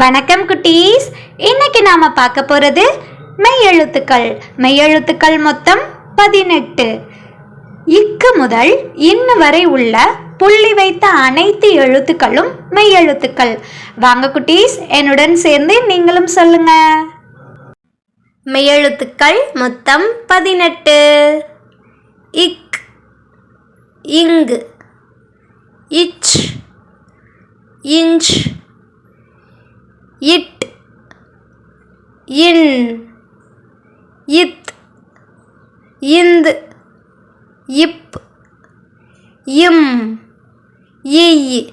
வணக்கம் குட்டீஸ். இன்னைக்கு நாம பார்க்க போறது மெய்யெழுத்துக்கள் மெய்யெழுத்துக்கள் மொத்தம் பதினெட்டு. இக்கு முதல் இன்னு வரை உள்ள புள்ளி வைத்த அனைத்து எழுத்துக்களும் மெய்யெழுத்துக்கள் வாங்க குட்டீஸ் என்னுடன் சேர்ந்து நீங்களும் சொல்லுங்க. மெய்யெழுத்துக்கள் மொத்தம் பதினெட்டு. இக் இங்கு இச் இஞ்ச் இட். இன். இத். இந்த். இப். இம். இய்.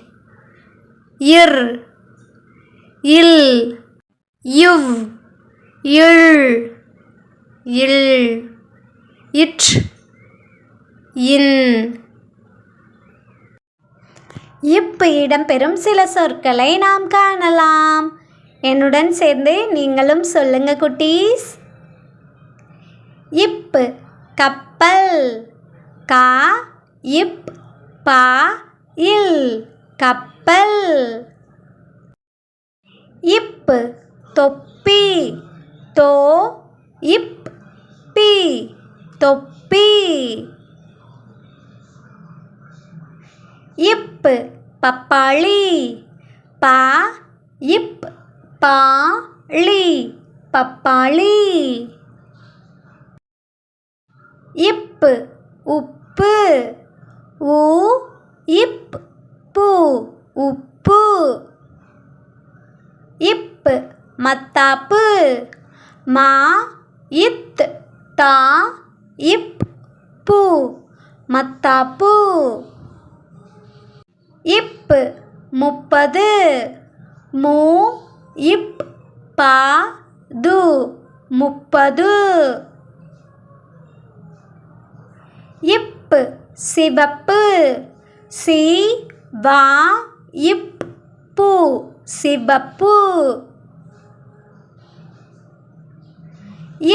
இர். இல். இவ். இள். இல். இட். இன். இப்ப இடம்பெறும் சில சொற்களை நாம் காணலாம். என்னுடன் சேர்ந்து நீங்களும் சொல்லுங்க குட்டீஸ். இப்பு கப்பல். கா இப் பா இல் கப்பல். இப்பு தொப்பி. தோ இப் பி தொப்பி. இப்பு பப்பாளி. பா இப் பா ளி பப்பாளி. இப்பு உப்பு. ஊ இப் பு உப்பு. இப்பு மத்தாப்பு. மா இத் தா இப் பு மத்தாப்பு. இப்பு முப்பது. மூ இப் பா து முப்பது இப்பு சிவப்பு சி வா இப் பு சிவப்பு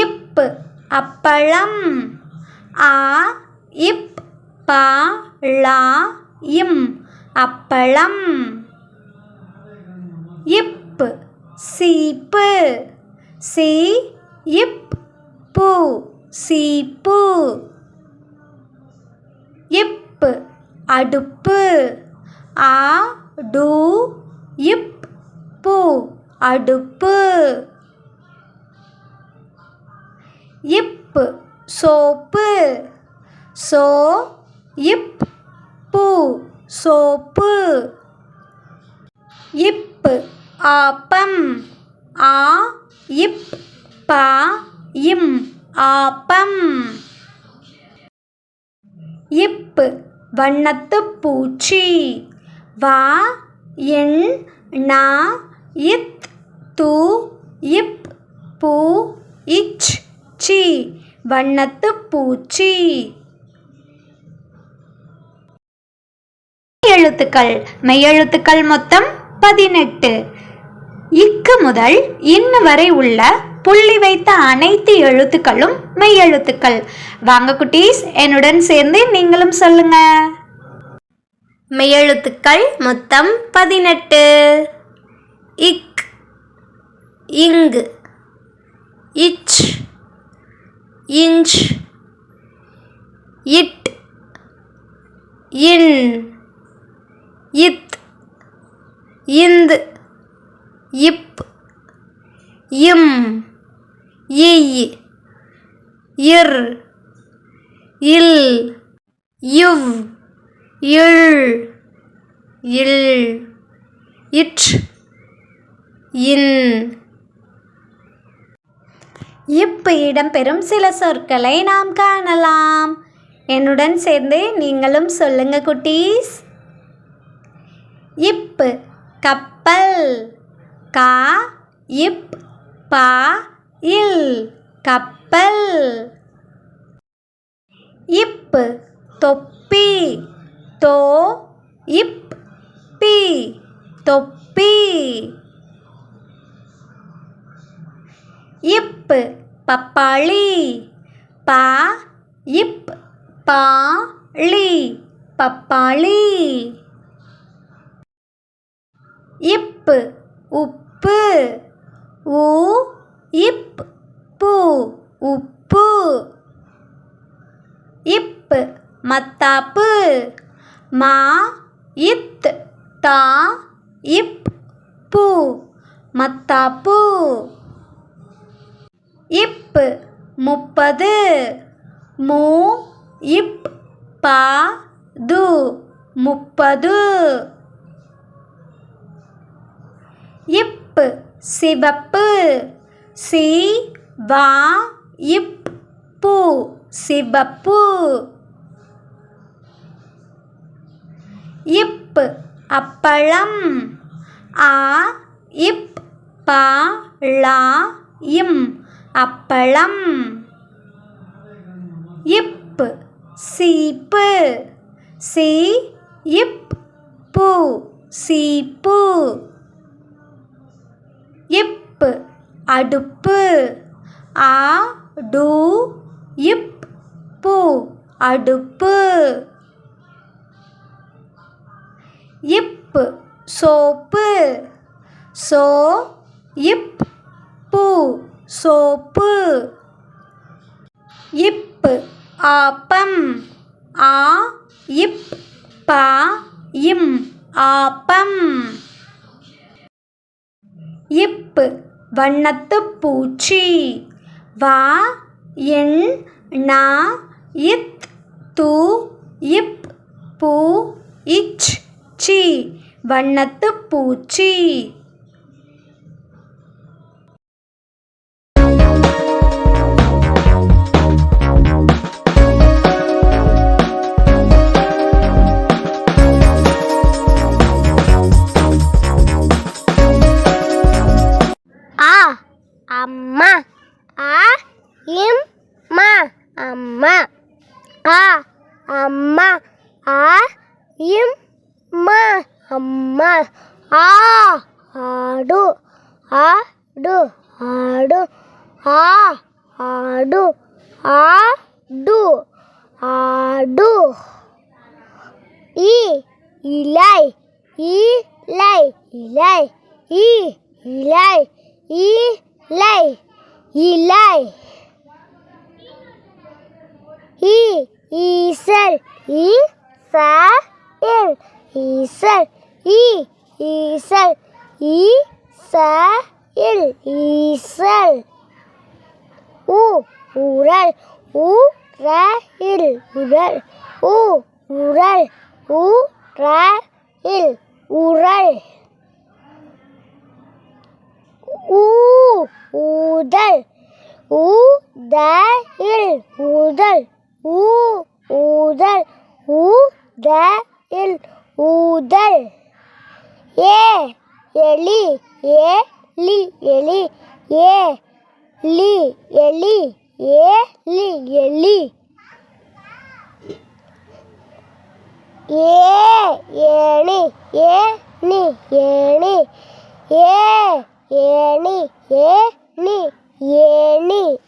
இப்பு அப்பளம் ஆ இப் பா லா இம் அப்பளம் இப்பு சீப்பு. சீ இப் பூ சீப்பு. இப்பு. அடுப்பு. ஆ டு இப் பூ அடுப்பு. இப்பு. சோப்பு. சோ இப் பூ சோப்பு. இப்பு. ஆப்பம். ஆ இப் பா இம் ஆப்பம். இப்பு வண்ணத்து பூச்சி. வா எண் நா இத் து இப் பூ இச் சி வண்ணத்து பூச்சி. எழுத்துக்கள். மெய்யெழுத்துக்கள் மொத்தம் பதினெட்டு. இக்கு முதல் இன்னு வரை உள்ள புள்ளி வைத்த அனைத்து எழுத்துக்களும் மெய்யெழுத்துக்கள் வாங்க குட்டீஸ் என்னுடன் சேர்ந்து நீங்களும் சொல்லுங்க. மெய்யெழுத்துக்கள் மொத்தம் பதினெட்டு. இக் இங்கு இச் இஞ்ச் இட் இன் இத் இந்து. இப் இம் இய் இர் இல் இவ் இள் இல் இட் இன். இப்ப இடம்பெறும் சில சொற்களை நாம் காணலாம். என்னுடன் சேர்ந்து நீங்களும் சொல்லுங்க குட்டீஸ். இப்பு கப்பல். கா இப் பா இல் கப்பல். இப்பு தொப்பி. தோ இப் பி தொப்பி. இப்பு பப்பாளி. பா இப் பாளி பப்பாளி. இப்பு உப்பு. உப்பு. உ இப் பு உப்பு. இப் மத்தாப்பு. மா இத் தா இப் பு மத்தாப்பு. இப் முப்பது. மு இப் பா து முப்பது. சிவப்பு. சி வா இப் பு. சிவப்பு. இப் அப்பளம். ஆ இப் பா லா இம் அப்பளம். இப் சீப்பு. சி இப் பூ. சீப்பு. இப் அடுப்பு. ஆ டு இப் பு அடுப்பு. இப் சோப்பு. சோ இப் பு சோப்பு. இப் ஆப்பம். ஆ இப் ப இம் ஆப்பம். இப்பு வண்ணத்து பூச்சி. வா என் நா இத் தூ இப் பூ இச் சி வண்ணத்து பூச்சி. அம்மா ஆ இம் மா அம்மா ஆ அம்மா ஆ இம் மா அம்மா ஆ ஆடு ஆடு ஆடு ஆ ஆடு ஆடு ஆடு இ இலை இலை இலை இ இலை இலை இலை. இ ஈசல் இ ஈசல் ஈசல் இ ஈசல் ஈசல் ஈசல். உ உரல். உ உரல். உரல். உ உரல் உரல் உரல். ஊ ஊதல் ஊதல் ஊதல் ஊ ஊதல் ஊதல் ஊதல் ஏ எலி ஏ லி எலி ஏ லி எலி ஏ லி எலி ஏ ஏணி ஏ நீ ஏணி ஏ ஏணி ஏ ஏணி.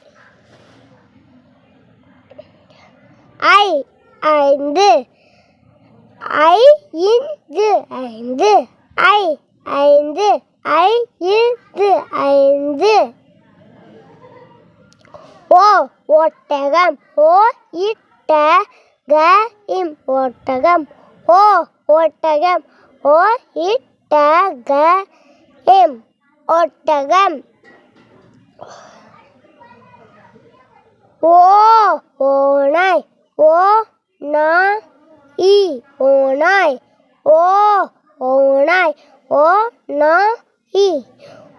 ஐ ஐந்து. ஐ இந்து. ஐந்து. ஐ ஐந்து. ஐ இந்து. ஐந்து. ஓ ஒட்டகம். ஓ இட்ட க இம் ஒட்டகம். ஓ ஒட்டகம். ஓ இட்ட க இம் ஒட்டகம் ஓ ஓநாய் ஓ நா இ ஓநாய் ஓ ஓநாய் ஓ நா இ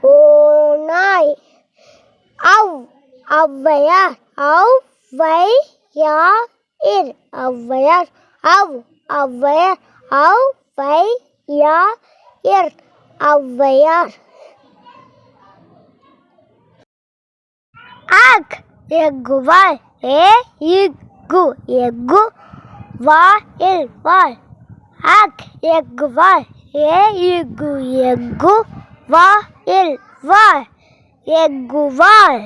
ஓநாய் அவ் ஔவையார் ஔவையார் இர் ஔவையார் அவ் ஔவையார் ஔவையார் இர் ஔவையார் ಎಗ್ ಎಗ್ಗು ವಾಲ್ ಎ ಇಗ್ಗು ಎಗ್ಗು ವಾಲ್ ಇಲ್ ವಾಲ್ ಆಗ್ ಎಗ್ಗು ವಾಲ್ ಎ ಇಗ್ಗು ಎಗ್ಗು ವಾಲ್ ಇಲ್ ವಾಲ್ ಎಗ್ಗು ವಾಲ್